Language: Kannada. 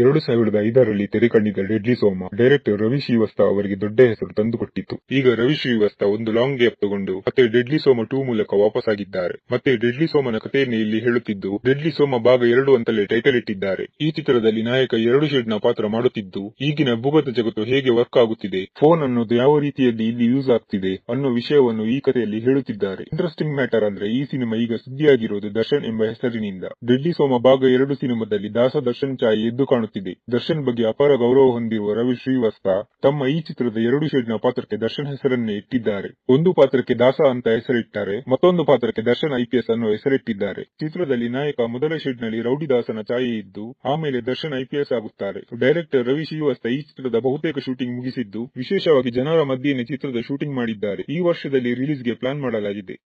ಎರಡು ಸಾವಿರದ ಐದರಲ್ಲಿ ತೆರೆಕಂಡಿದ್ದ ಡೆಡ್ಲಿ ಸೋಮ, ಡೈರೆಕ್ಟರ್ ರವಿ ಶ್ರೀವಸ್ತ ಅವರಿಗೆ ದೊಡ್ಡ ಹೆಸರು ತಂದುಕೊಟ್ಟಿತ್ತು. ಈಗ ರವಿ ಶ್ರೀವಸ್ತ ಒಂದು ಲಾಂಗ್ ಗ್ಯಾಪ್ ತಗೊಂಡು, ಮತ್ತೆ ಡೆಡ್ಲಿ ಸೋಮ ಟೂ ಮೂಲಕ ವಾಪಸ್ ಆಗಿದ್ದಾರೆ ಮತ್ತೆ ಡೆಡ್ಲಿ ಸೋಮನ ಕಥೆಯನ್ನು ಇಲ್ಲಿ ಹೇಳುತ್ತಿದ್ದು, ಡೆಡ್ಲಿ ಸೋಮ ಭಾಗ ಎರಡು ಅಂತಲೇ ಟೈಟಲ್ ಇಟ್ಟಿದ್ದಾರೆ. ಈ ಚಿತ್ರದಲ್ಲಿ ನಾಯಕ ಎರಡು ಶೇಡ್ನ ಪಾತ್ರ ಮಾಡುತ್ತಿದ್ದು, ಈಗಿನ ಭೂಗತ ಜಗತ್ತು ಹೇಗೆ ವರ್ಕ್ ಆಗುತ್ತಿದೆ ಫೋನ್ ಅನ್ನೋದು ಯಾವ ರೀತಿಯಲ್ಲಿ ಇಲ್ಲಿ ಯೂಸ್ ಆಗ್ತಿದೆ ಅನ್ನೋ ವಿಷಯವನ್ನು ಈ ಕಥೆಯಲ್ಲಿ ಹೇಳುತ್ತಿದ್ದಾರೆ. ಇಂಟ್ರೆಸ್ಟಿಂಗ್ ಮ್ಯಾಟರ್ ಅಂದ್ರೆ ಈ ಸಿನಿಮಾ ಈಗ ಸುದ್ದಿಯಾಗಿರೋದು ದರ್ಶನ್ ಎಂಬ ಹೆಸರಿನಿಂದ. ಡೆಡ್ಲಿ ಸೋಮ ಭಾಗ ಎರಡು ಸಿನಿಮಾದಲ್ಲಿ ದಾಸ ದರ್ಶನ್ ಛಾಯೆ ಎದ್ದು ಕಾಣುತ್ತಿದೆ. ದರ್ಶನ್ ಬಗ್ಗೆ ಅಪಾರ ಗೌರವ ಹೊಂದಿರುವ ರವಿ ಶ್ರೀವಾಸ್ತ ತಮ್ಮ ಈ ಚಿತ್ರದ ಎರಡು ಶೇಡ್ ಪಾತ್ರಕ್ಕೆ ದರ್ಶನ್ ಹೆಸರನ್ನೇ ಇಟ್ಟಿದ್ದಾರೆ. ಒಂದು ಪಾತ್ರಕ್ಕೆ ದಾಸ ಅಂತ ಹೆಸರಿಟ್ಟಾರೆ, ಮತ್ತೊಂದು ಪಾತ್ರಕ್ಕೆ ದರ್ಶನ್ ಐಪಿಎಸ್ ಅನ್ನು ಹೆಸರಿಟ್ಟಿದ್ದಾರೆ. ಚಿತ್ರದಲ್ಲಿ ನಾಯಕ ಮೊದಲ ಶೇಡ್ನಲ್ಲಿ ರೌಡಿ ದಾಸನ ಛಾಯೆ ಇದ್ದು, ಆಮೇಲೆ ದರ್ಶನ್ ಐಪಿಎಸ್ ಆಗುತ್ತಾರೆ. ಡೈರೆಕ್ಟರ್ ರವಿ ಶ್ರೀವಾಸ್ತ ಈ ಚಿತ್ರದ ಬಹುತೇಕ ಶೂಟಿಂಗ್ ಮುಗಿಸಿದ್ದು, ವಿಶೇಷವಾಗಿ ಜನರ ಮಧ್ಯೆನೇ ಚಿತ್ರದ ಶೂಟಿಂಗ್ ಮಾಡಿದ್ದಾರೆ. ಈ ವರ್ಷದಲ್ಲಿ ರಿಲೀಸ್ಗೆ ಪ್ಲಾನ್ ಮಾಡಲಾಗಿದೆ.